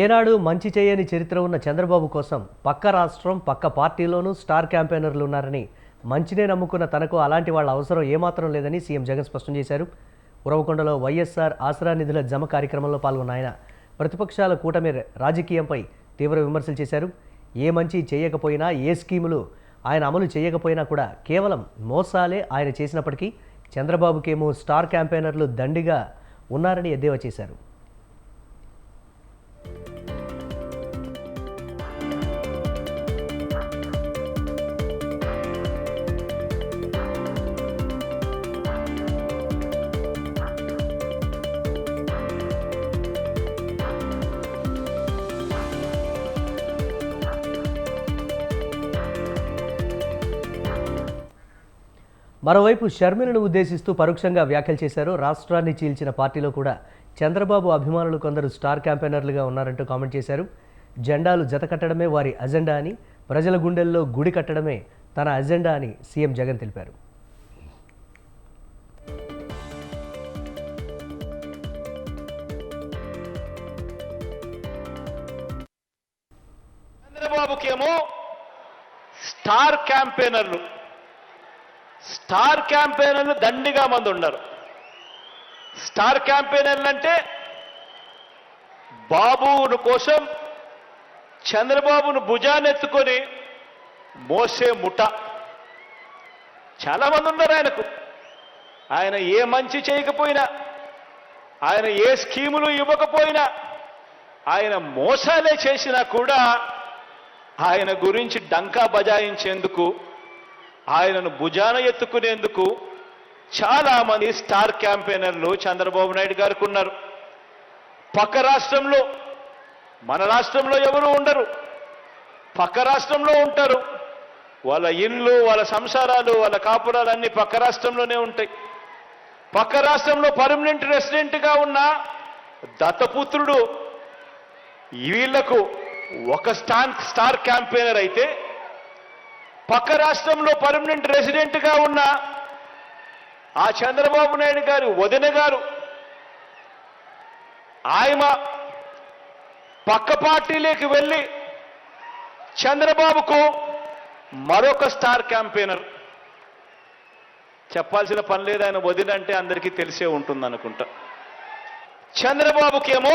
ఏనాడు మంచి చేయని చరిత్ర ఉన్న చంద్రబాబు కోసం పక్క రాష్ట్రం పక్క పార్టీలోనూ స్టార్ క్యాంపెయినర్లు ఉన్నారని మంచినే నమ్ముకున్న తనకు అలాంటి వాళ్ళ అవసరం ఏమాత్రం లేదని సీఎం జగన్ స్పష్టం చేశారు. ఉరవకొండలో వైఎస్ఆర్ ఆసరా నిధుల జమ కార్యక్రమంలో పాల్గొన్న ఆయన ప్రతిపక్షాల కూటమి రాజకీయంపై తీవ్ర విమర్శలు చేశారు. ఏ మంచి చేయకపోయినా ఏ స్కీములు ఆయన అమలు చేయకపోయినా కూడా కేవలం మోసాలే ఆయన చేసినప్పటికీ చంద్రబాబుకేమో స్టార్ క్యాంపెయినర్లు దండిగా ఉన్నారని ఎద్దేవా చేశారు. మరోవైపు షర్మిలను ఉద్దేశిస్తూ పరోక్షంగా వ్యాఖ్యలు చేశారు. రాష్ట్రాన్ని చీల్చిన పార్టీలో కూడా చంద్రబాబు అభిమానులు కొందరు స్టార్ క్యాంపెయినర్లుగా ఉన్నారంటూ కామెంట్ చేశారు. జెండాలు జత కట్టడమే వారి అజెండా అని ప్రజల గుండెల్లో గుడి కట్టడమే తన అజెండా అని సీఎం జగన్ తెలిపారు. చంద్రబాబుకేమో స్టార్ క్యాంపెయినర్లు స్టార్ క్యాంపెయినర్లు దండిగా మంది ఉన్నారు. స్టార్ క్యాంపెయినర్లు అంటే బాబును కోసం చంద్రబాబును భుజానెత్తుకొని మోసే ముఠ. చాలామంది ఉన్నారు ఆయనకు. ఆయన ఏ మంచి చేయకపోయినా ఆయన ఏ స్కీములు ఇవ్వకపోయినా ఆయన మోసాలే చేసినా కూడా ఆయన గురించి డంకా బజాయించేందుకు ఆయనను భుజాన ఎత్తుకునేందుకు చాలామంది స్టార్ క్యాంపెయినర్లు చంద్రబాబు నాయుడు గారికి ఉన్నారు. పక్క రాష్ట్రంలో మన రాష్ట్రంలో ఎవరు ఉండరు. పక్క రాష్ట్రంలో ఉంటారు. వాళ్ళ ఇళ్ళు వాళ్ళ సంసారాలు వాళ్ళ కాపురాలు అన్నీ పక్క రాష్ట్రంలోనే ఉంటాయి. పక్క రాష్ట్రంలో పర్మనెంట్ రెసిడెంట్గా ఉన్న దత్తపుత్రుడు వీళ్ళకు ఒక స్టాన్ స్టార్ క్యాంపెయినర్ అయితే పక్క రాష్ట్రంలో పర్మనెంట్ రెసిడెంట్గా ఉన్న ఆ చంద్రబాబు నాయుడు గారు వదిన గారు ఆయమ పక్క పార్టీలోకి వెళ్ళి చంద్రబాబుకు మరొక స్టార్ క్యాంపెయినర్. చెప్పాల్సిన పని లేదు ఆయన వదినంటే అందరికీ తెలిసే ఉంటుంది అనుకుంటా చంద్రబాబుకేమో